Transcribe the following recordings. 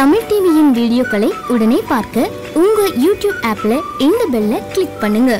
தமிழ் டிவியின் வீடியோக்களை உடனே பார்க்க உங்க யூடியூப் ஆப்ல இந்த பெல்ல கிளிக் பண்ணுங்க.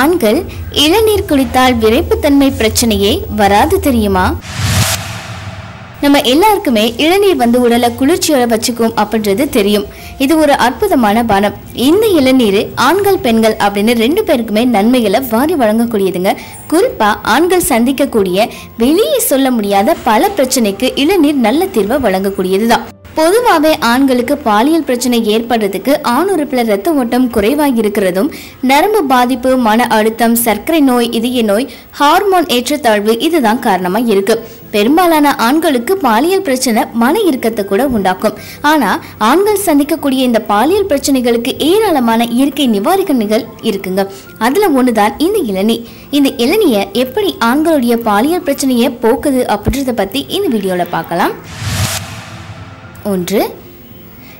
ஆண்கள் இளநீர் குடித்தால் விரைப்புத்தன்மை பிரச்சனையே வராது தெரியுமா? நம்ம எல்லாருக்குமே இளநீர் வந்து உடலை குளிர்ச்சியோட வச்சுக்கும் அப்படின்றது தெரியும். இது ஒரு அற்புதமான பானம். இந்த இளநீர் ஆண்கள் பெண்கள் அப்படின்னு ரெண்டு பேருக்குமே நன்மைகளை வாரி வழங்கக்கூடியதுங்க. குறிப்பா ஆண்கள் சந்திக்கக்கூடிய வெளியே சொல்ல முடியாத பல பிரச்சனைக்கு இளநீர் நல்ல தீர்வை வழங்கக்கூடியதுதான். பொதுவாகவே ஆண்களுக்கு பாலியல் பிரச்சனை ஏற்படுறதுக்கு ஆண் உறுப்பில் ரத்த ஓட்டம் குறைவாக இருக்கிறதும் நரம்பு பாதிப்பு மன அழுத்தம் சர்க்கரை நோய் இதய நோய் ஹார்மோன் ஏற்றத்தாழ்வு இதுதான் காரணமாக இருக்குது பெரும்பாலான ஆண்களுக்கு பாலியல் பிரச்சனை மன இறுக்கத்தை கூட உண்டாக்கும். ஆனா ஆண்கள் சந்திக்கக்கூடிய இந்த பாலியல் பிரச்சனைகளுக்கு ஏராளமான இயற்கை நிவாரணிகள் இருக்குங்க. அதுல ஒண்ணுதான் இந்த இளநீ. இந்த இளநியை எப்படி ஆண்களுடைய பாலியல் பிரச்சனையை போக்குது அப்படின்றத பத்தி இந்த வீடியோல பார்க்கலாம். ஒன்று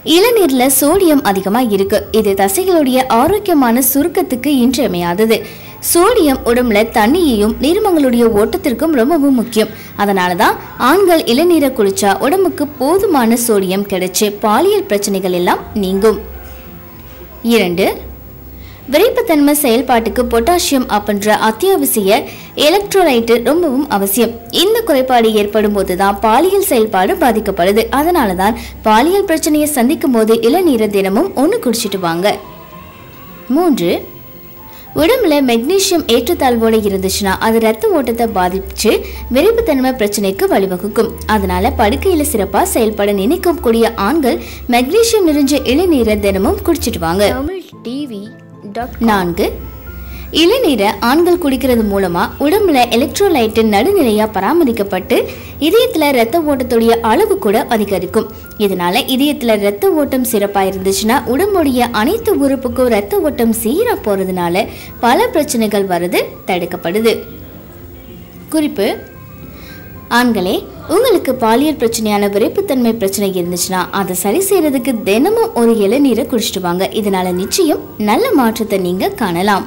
இளநீர்ல சோடியம் அதிகமா இருக்கு. இது தசைகளுடைய ஆரோக்கியமான சுருக்கத்துக்கு இன்றியமையாதது. சோடியம் உடம்புல தண்ணியையும் நீர்மங்களுடைய ஓட்டத்திற்கும் ரொம்பவும் முக்கியம். அதனால தான் ஆண்கள் இளநீரை குளிச்சா உடம்புக்கு போதுமான சோடியம் கிடைச்சு பாலியல் பிரச்சனைகள் எல்லாம் நீங்கும். இரண்டு விரைப்புத்தன்மை செயல்பாட்டுக்கு பொட்டாசியம் அப்படின்ற அத்தியாவசிய எலக்ட்ரோலைட்டு ரொம்பவும் அவசியம். இந்த குறைபாடு ஏற்படும் போது தான் பாலியல் செயல்பாடு பாதிக்கப்படுது. அதனால தான் பாலியல் பிரச்சனையை சந்திக்கும் போது இளநீரை தினமும் ஒன்று குடிச்சிட்டு வாங்க. மூன்று உடம்புல மெக்னீசியம் ஏற்றத்தாழ்வோடு இருந்துச்சுன்னா அது ரத்த ஓட்டத்தை பாதிச்சு விரைப்புத்தன்மை பிரச்சனைக்கு வழிவகுக்கும். அதனால படுக்கையில சிறப்பா செயல்பட நினைக்கும் கூடிய ஆண்கள் மெக்னீசியம் நிறைஞ்ச இளநீரை தினமும் குடிச்சிட்டு வாங்க. நான்கு இளநீரை ஆண்கள் குடிக்கிறது மூலமா உடம்புல எலக்ட்ரோலைட்டு நடுநிலையா பராமரிக்கப்பட்டு இதயத்துல ரத்த ஓட்டத்துடைய அளவு கூட அதிகரிக்கும். இதனால இதயத்துல ரத்த ஓட்டம் சிறப்பா இருந்துச்சுன்னா உடம்புடைய அனைத்து உறுப்புக்கும் ரத்த ஓட்டம் சீரா போறதுனால பல பிரச்சனைகள் வருது தடுக்கப்படுது. குறிப்பு ஆண்களே உங்களுக்கு பாலியல் பிரச்சனையான விரைப்புத்தன்மை பிரச்சனை இருந்துச்சுன்னா அதை சரி செய்யறதுக்கு தினமும் ஒரு இளநீரை குடிச்சிட்டு வாங்க. இதனால நிச்சயம் நல்ல மாற்றத்தை நீங்க காணலாம்.